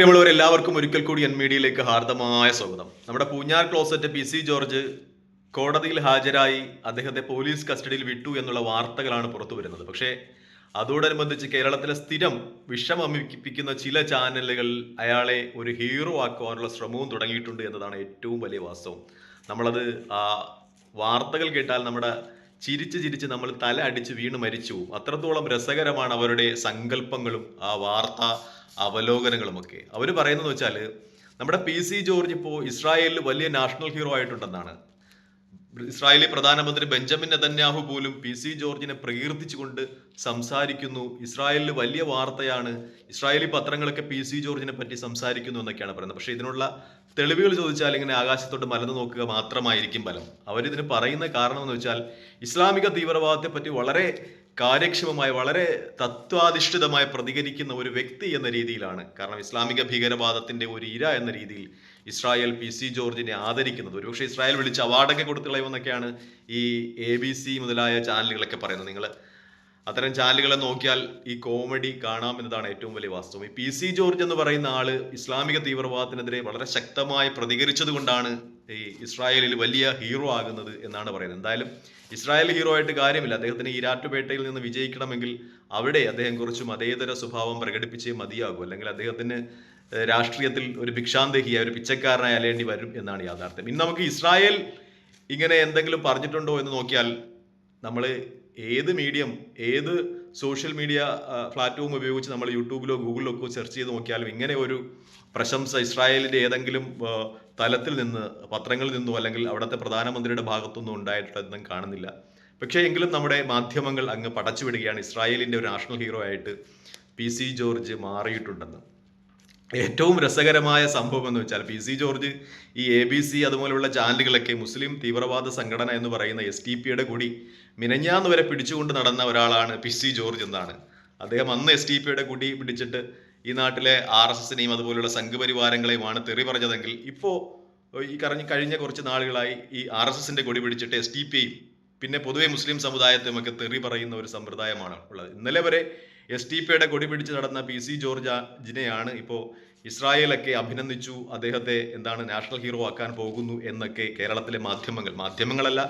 പ്രിയമുള്ളവർ എല്ലാവർക്കും ഒരിക്കൽ കൂടി എൻ മീഡിയയിലേക്ക് ഹാർദമായ സ്വാഗതം. നമ്മുടെ പൂഞ്ഞാർ ക്ലോസറ്റ് പി സി ജോർജ് കോടതിയിൽ ഹാജരായി അദ്ദേഹത്തെ പോലീസ് കസ്റ്റഡിയിൽ വിട്ടു എന്നുള്ള വാർത്തകളാണ് പുറത്തു വരുന്നത്. പക്ഷേ അതോടനുബന്ധിച്ച് കേരളത്തിലെ സ്ഥിരം വിഷമമിപ്പിക്കുന്ന ചില ചാനലുകൾ അയാളെ ഒരു ഹീറോ ആക്കുവാനുള്ള ശ്രമവും തുടങ്ങിയിട്ടുണ്ട് എന്നതാണ് ഏറ്റവും വലിയ വാസ്തവം. നമ്മളത് ആ വാർത്തകൾ കേട്ടാൽ നമ്മുടെ ചിരിച്ച് ചിരിച്ച് നമ്മൾ തല അടിച്ച് വീണ് മരിച്ചു. അത്രത്തോളം രസകരമാണ് അവരുടെ സങ്കല്പങ്ങളും ആ വാർത്ത അവലോകനങ്ങളുമൊക്കെ അവർ പറയുന്നത് വെച്ചാൽ നമ്മുടെ പി സി ജോർജ് ഇപ്പോൾ ഇസ്രായേലിൽ വലിയ നാഷണൽ ഹീറോ ആയിട്ടുണ്ടെന്നാണ് ഇസ്രായേലി പ്രധാനമന്ത്രി ബെഞ്ചമിൻ നെതന്യാഹു പോലും പി സി ജോർജിനെ പ്രകീർത്തിച്ചുകൊണ്ട് സംസാരിക്കുന്നു. ഇസ്രായേലിൽ വലിയ വാർത്തയാണ് ഇസ്രായേലി പത്രങ്ങളൊക്കെ പി സി ജോർജിനെ പറ്റി സംസാരിക്കുന്നു എന്നൊക്കെയാണ് പറയുന്നത്. പക്ഷേ ഇതിനുള്ള തെളിവുകൾ ചോദിച്ചാൽ ഇങ്ങനെ ആകാശത്തോട്ട് മലന്നു നോക്കുക മാത്രമായിരിക്കും ഫലം. അവരിതിന് പറയുന്ന കാരണം എന്ന് വെച്ചാൽ ഇസ്ലാമിക തീവ്രവാദത്തെ പറ്റി വളരെ കാര്യക്ഷമമായി വളരെ തത്വാധിഷ്ഠിതമായി പ്രതികരിക്കുന്ന ഒരു വ്യക്തി എന്ന രീതിയിലാണ്. കാരണം ഇസ്ലാമിക ഭീകരവാദത്തിന്റെ ഒരു ഇര എന്ന രീതിയിൽ ഇസ്രായേൽ പി സി ജോർജിനെ ആദരിക്കുന്നത്. ഒരുപക്ഷെ ഇസ്രായേൽ വിളിച്ച് അവാർഡൊക്കെ കൊടുത്തുകളയുമെന്നൊക്കെയാണ് ഈ എ ബി സി മുതലായ ചാനലുകളൊക്കെ പറയുന്നത്. നിങ്ങൾ അത്തരം ചാനലുകളെ നോക്കിയാൽ ഈ കോമഡി കാണാം എന്നതാണ് ഏറ്റവും വലിയ വാസ്തവം. ഈ പി സി ജോർജ് എന്ന് പറയുന്ന ആൾ ഇസ്ലാമിക തീവ്രവാദത്തിനെതിരെ വളരെ ശക്തമായി പ്രതികരിച്ചത് കൊണ്ടാണ് ഈ ഇസ്രായേലിൽ വലിയ ഹീറോ ആകുന്നത് എന്നാണ് പറയുന്നത്. എന്തായാലും ഇസ്രായേൽ ഹീറോ ആയിട്ട് കാര്യമില്ല. അദ്ദേഹത്തിന് ഈരാറ്റുപേട്ടയിൽ നിന്ന് വിജയിക്കണമെങ്കിൽ അവിടെ അദ്ദേഹം കുറച്ച് മതേതര സ്വഭാവം പ്രകടിപ്പിച്ചേ മതിയാകൂ. അല്ലെങ്കിൽ അദ്ദേഹത്തിന് രാഷ്ട്രീയത്തിൽ ഒരു ഭിക്ഷാന്തഹിയ ഒരു പിച്ചക്കാരനായി അലയേണ്ടി വരും എന്നാണ് യാഥാർത്ഥ്യം. ഇന്ന് നമുക്ക് ഇസ്രായേൽ ഇങ്ങനെ എന്തെങ്കിലും പറഞ്ഞിട്ടുണ്ടോ എന്ന് നോക്കിയാൽ നമ്മൾ ഏത് മീഡിയം ഏത് സോഷ്യൽ മീഡിയ പ്ലാറ്റ്ഫോം ഉപയോഗിച്ച് നമ്മൾ യൂട്യൂബിലോ ഗൂഗിളിലോ ഒക്കെ സെർച്ച് ചെയ്ത് നോക്കിയാലും ഇങ്ങനെ ഒരു പ്രശംസ ഇസ്രായേലിന്റെ ഏതെങ്കിലും തലത്തിൽ നിന്ന് പത്രങ്ങളിൽ നിന്നോ അല്ലെങ്കിൽ അവിടുത്തെ പ്രധാനമന്ത്രിയുടെ ഭാഗത്തുനിന്നോ ഉണ്ടായിട്ടുള്ളതെന്നും കാണുന്നില്ല. പക്ഷേ എങ്കിലും നമ്മുടെ മാധ്യമങ്ങൾ അങ്ങ് പടച്ചുവിടുകയാണ്. ഇസ്രായേലിന്റെ ഒരു നാഷണൽ ഹീറോ ആയിട്ട് പി സി ജോർജ് മാറിയിട്ടുണ്ടെന്ന്. ഏറ്റവും രസകരമായ സംഭവം എന്ന് വെച്ചാൽ പി സി ജോർജ് ഈ എ ബി സി അതുപോലെയുള്ള ചാനലുകളൊക്കെ മുസ്ലിം തീവ്രവാദ സംഘടന എന്ന് പറയുന്ന എസ് ടി പിയുടെ കൂടി മിനഞ്ഞാന്ന് വരെ പിടിച്ചുകൊണ്ട് നടന്ന ഒരാളാണ് പി സി ജോർജ് എന്നാണ്. അദ്ദേഹം അന്ന് എസ് ടി പിയുടെ കൂടി പിടിച്ചിട്ട് ഈ നാട്ടിലെ ആർ എസ് എസിനെയും അതുപോലെയുള്ള സംഘപരിവാരങ്ങളെയുമാണ് തെറി പറഞ്ഞതെങ്കിൽ ഇപ്പോൾ ഈ കഴിഞ്ഞ കഴിഞ്ഞ കുറച്ച് നാളുകളായി ഈ ആർ എസ് എസിന്റെ കൊടി പിടിച്ചിട്ട് എസ് ടി പിയും പിന്നെ പൊതുവെ മുസ്ലിം സമുദായത്തെയുമൊക്കെ തെറി പറയുന്ന ഒരു സമ്പ്രദായമാണ് ഉള്ളത്. ഇന്നലെ വരെ എസ് ടി പിയുടെ കൊടി പിടിച്ച് നടന്ന പി സി ജോർജിനെയാണ് ഇപ്പോൾ ഇസ്രായേലൊക്കെ അഭിനന്ദിച്ചു. അദ്ദേഹത്തെ എന്താണ് നാഷണൽ ഹീറോ ആക്കാൻ പോകുന്നു എന്നൊക്കെ കേരളത്തിലെ മാധ്യമങ്ങൾ മാധ്യമങ്ങളല്ല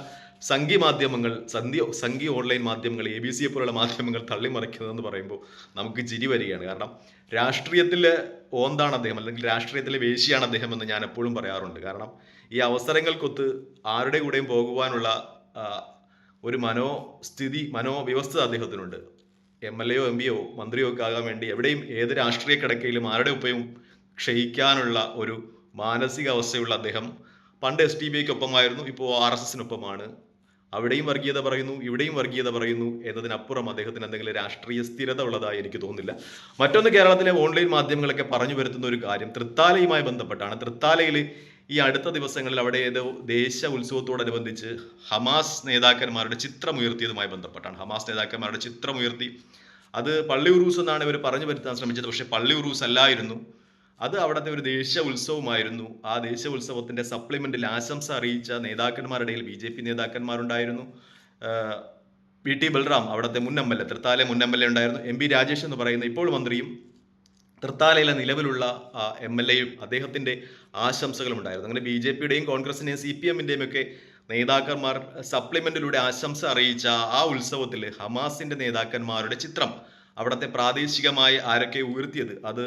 സംഘി മാധ്യമങ്ങൾ സന്ധി സംഘി ഓൺലൈൻ മാധ്യമങ്ങൾ എ ബി സിയെ പോലുള്ള മാധ്യമങ്ങൾ തള്ളിമറിക്കുന്നതെന്ന് പറയുമ്പോൾ നമുക്ക് ചിരി വരികയാണ്. കാരണം രാഷ്ട്രീയത്തിലെ ഓന്താണ് അദ്ദേഹം അല്ലെങ്കിൽ രാഷ്ട്രീയത്തിലെ വേശിയാണ് അദ്ദേഹം എന്ന് ഞാൻ എപ്പോഴും പറയാറുണ്ട്. കാരണം ഈ അവസരങ്ങൾക്കൊത്ത് ആരുടെ കൂടെയും പോകുവാനുള്ള ഒരു മനോസ്ഥിതി മനോവ്യവസ്ഥ അദ്ദേഹത്തിനുണ്ട്. എം എൽ എയോ എം പിയോ മന്ത്രിയോ ഒക്കെ ആകാൻ വേണ്ടി എവിടെയും ഏത് രാഷ്ട്രീയ കിടക്കയിലും ആരുടെ ഉപ്പയും ക്ഷയിക്കാനുള്ള ഒരു മാനസികാവസ്ഥയുള്ള അദ്ദേഹം പണ്ട് എസ് ടി ബി ഒപ്പമായിരുന്നു ഇപ്പോൾ ആർ എസ് എസിനൊപ്പമാണ്. അവിടെയും വർഗീയത പറയുന്നു ഇവിടെയും വർഗീയത പറയുന്നു എന്നതിനപ്പുറം അദ്ദേഹത്തിന് എന്തെങ്കിലും രാഷ്ട്രീയ സ്ഥിരത ഉള്ളതായി എനിക്ക് തോന്നുന്നില്ല. മറ്റൊന്ന് കേരളത്തിലെ ഓൺലൈൻ മാധ്യമങ്ങളൊക്കെ പറഞ്ഞു വരുത്തുന്ന ഒരു കാര്യം തൃത്താലയുമായി ബന്ധപ്പെട്ടാണ്. തൃത്താലയിൽ ഈ അടുത്ത ദിവസങ്ങളിൽ അവിടെ ഏതോ ദേശ ഉത്സവത്തോടനുബന്ധിച്ച് ഹമാസ് നേതാക്കന്മാരുടെ ചിത്രം ഉയർത്തിയതുമായി ബന്ധപ്പെട്ടാണ്. ഹമാസ് നേതാക്കന്മാരുടെ ചിത്രം ഉയർത്തി. അത് പള്ളി ഉറൂസ് എന്നാണ് ഇവർ പറഞ്ഞു വരുത്താൻ ശ്രമിച്ചത്. പക്ഷേ പള്ളി ഉറൂസ് അല്ലായിരുന്നു. അത് അവിടുത്തെ ഒരു ദേശീയ ഉത്സവമായിരുന്നു. ആ ദേശീയ ഉത്സവത്തിന്റെ സപ്ലിമെന്റിൽ ആശംസ അറിയിച്ച നേതാക്കന്മാരുടെ ബി ജെ പി നേതാക്കന്മാരുണ്ടായിരുന്നു. പി ടി ബൽറാം അവിടുത്തെ മുൻ എം എൽ എ തൃത്താലെ മുൻ എം എൽ എ ഉണ്ടായിരുന്നു. എം പി രാജേഷ് എന്ന് പറയുന്ന ഇപ്പോൾ മന്ത്രിയും തൃത്താലയിലെ നിലവിലുള്ള എം എൽ എയും അദ്ദേഹത്തിന്റെ ആശംസകളും ഉണ്ടായിരുന്നു അങ്ങനെ ബി ജെ പിയുടെയും കോൺഗ്രസിന്റെയും സി പി എമ്മിന്റെയും ഒക്കെ നേതാക്കന്മാർ സപ്ലിമെന്റിലൂടെ ആശംസ അറിയിച്ച ആ ഉത്സവത്തിൽ ഹമാസിന്റെ നേതാക്കന്മാരുടെ ചിത്രം അവിടുത്തെ പ്രാദേശികമായി ആരൊക്കെ ഉയർത്തിയത് അത്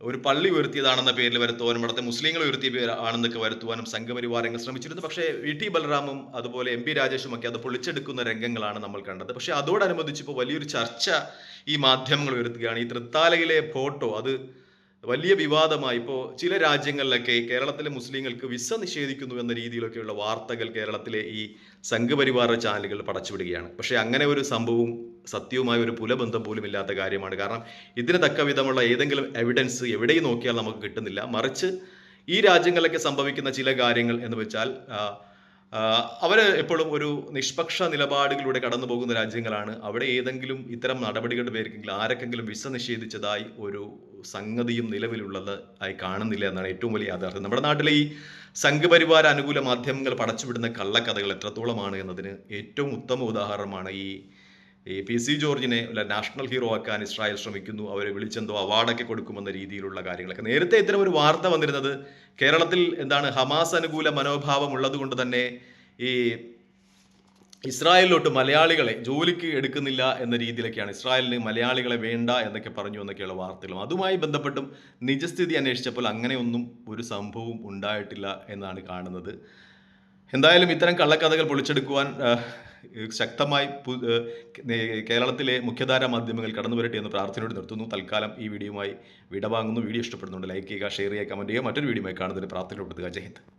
ഒരു പള്ളി ഉയർത്തിയതാണെന്ന പേരിൽ വരുത്തുവാനും അവിടുത്തെ മുസ്ലിങ്ങൾ ഉയർത്തിയ ആണെന്നൊക്കെ വരുത്തുവാനും സംഘപരിവാരങ്ങൾ ശ്രമിച്ചിരുന്നു പക്ഷേ വി ടി ബലറാമും അതുപോലെ എം പി രാജേഷും ഒക്കെ അത് പൊളിച്ചെടുക്കുന്ന രംഗങ്ങളാണ് നമ്മൾ കണ്ടത്. പക്ഷേ അതോടനുബന്ധിച്ച് ഇപ്പോൾ വലിയൊരു ചർച്ച ഈ മാധ്യമങ്ങൾ ഉയർത്തുകയാണ്. ഈ തൃത്താലയിലെ ഫോട്ടോ അത് വലിയ വിവാദമായി ഇപ്പോൾ ചില രാജ്യങ്ങളിലൊക്കെ കേരളത്തിലെ മുസ്ലിങ്ങൾക്ക് വിസ നിഷേധിക്കുന്നു എന്ന രീതിയിലൊക്കെയുള്ള വാർത്തകൾ കേരളത്തിലെ ഈ സംഘപരിവാര ചാനലുകൾ പടച്ചുവിടുകയാണ്. പക്ഷേ അങ്ങനെ ഒരു സംഭവവും സത്യവുമായ ഒരു പുലബന്ധം പോലും ഇല്ലാത്ത കാര്യമാണ്. കാരണം ഇതിന് തക്ക വിധമുള്ള ഏതെങ്കിലും എവിഡൻസ് എവിടെയും നോക്കിയാൽ നമുക്ക് കിട്ടുന്നില്ല. മറിച്ച് ഈ രാജ്യങ്ങളിലൊക്കെ സംഭവിക്കുന്ന ചില കാര്യങ്ങൾ എന്ന് വെച്ചാൽ ആ, എപ്പോഴും ഒരു നിഷ്പക്ഷ നിലപാടുകളിലൂടെ കടന്നു പോകുന്ന രാജ്യങ്ങളാണ്. അവിടെ ഏതെങ്കിലും ഇത്തരം നടപടികളുടെ പേരിലെങ്കിൽ ആരൊക്കെങ്കിലും വിസ നിഷേധിച്ചതായി ഒരു സംഗതിയും നിലവിലുള്ളത് ആയി കാണുന്നില്ല എന്നാണ് ഏറ്റവും വലിയ യാഥാർത്ഥ്യം. നമ്മുടെ നാട്ടിലെ ഈ സംഘപരിവാര അനുകൂല മാധ്യമങ്ങൾ പടച്ചുവിടുന്ന കള്ളക്കഥകൾ എത്രത്തോളമാണ് എന്നതിന് ഏറ്റവും ഉത്തമ ഉദാഹരണമാണ് ഈ ഈ പി സി ജോർജിനെ നാഷണൽ ഹീറോ ആക്കാൻ ഇസ്രായേൽ ശ്രമിക്കുന്നു അവരെ വിളിച്ചെന്തോ അവാർഡൊക്കെ കൊടുക്കുമെന്ന രീതിയിലുള്ള കാര്യങ്ങളൊക്കെ. നേരത്തെ ഇത്തരം ഒരു വാർത്ത വന്നിരുന്നത് കേരളത്തിൽ എന്താണ് ഹമാസ് അനുകൂല മനോഭാവം ഉള്ളതുകൊണ്ട് തന്നെ ഈ ഇസ്രായേലിലോട്ട് മലയാളികളെ ജോലിക്ക് എടുക്കുന്നില്ല എന്ന രീതിയിലൊക്കെയാണ് ഇസ്രായേലിന് മലയാളികളെ വേണ്ട എന്നൊക്കെ പറഞ്ഞു എന്നൊക്കെയുള്ള വാർത്തകളും അതുമായി ബന്ധപ്പെട്ടും നിജസ്ഥിതി അന്വേഷിച്ചപ്പോൾ അങ്ങനെയൊന്നും ഒരു സംഭവവും ഉണ്ടായിട്ടില്ല എന്നാണ് കാണുന്നത്. എന്തായാലും ഇത്തരം കള്ളക്കഥകൾ പൊളിച്ചെടുക്കുവാൻ ശക്തമായി കേരളത്തിലെ മുഖ്യധാര മാധ്യമങ്ങൾ കടന്നു വരട്ടെ എന്ന് പ്രാർത്ഥനയോട് നിർത്തുന്നു. തൽക്കാലം ഈ വീഡിയോയുമായി വിടവാങ്ങുന്നു. വീഡിയോ ഇഷ്ടപ്പെടുന്നുണ്ട് ലൈക്ക് ചെയ്യുക ഷെയർ ചെയ്യുക കമന്റ് ചെയ്യുക. മറ്റൊരു വീഡിയോയുമായി കാണുന്നതിന് പ്രാർത്ഥനയോട് ജയ് ഹിന്ദ്.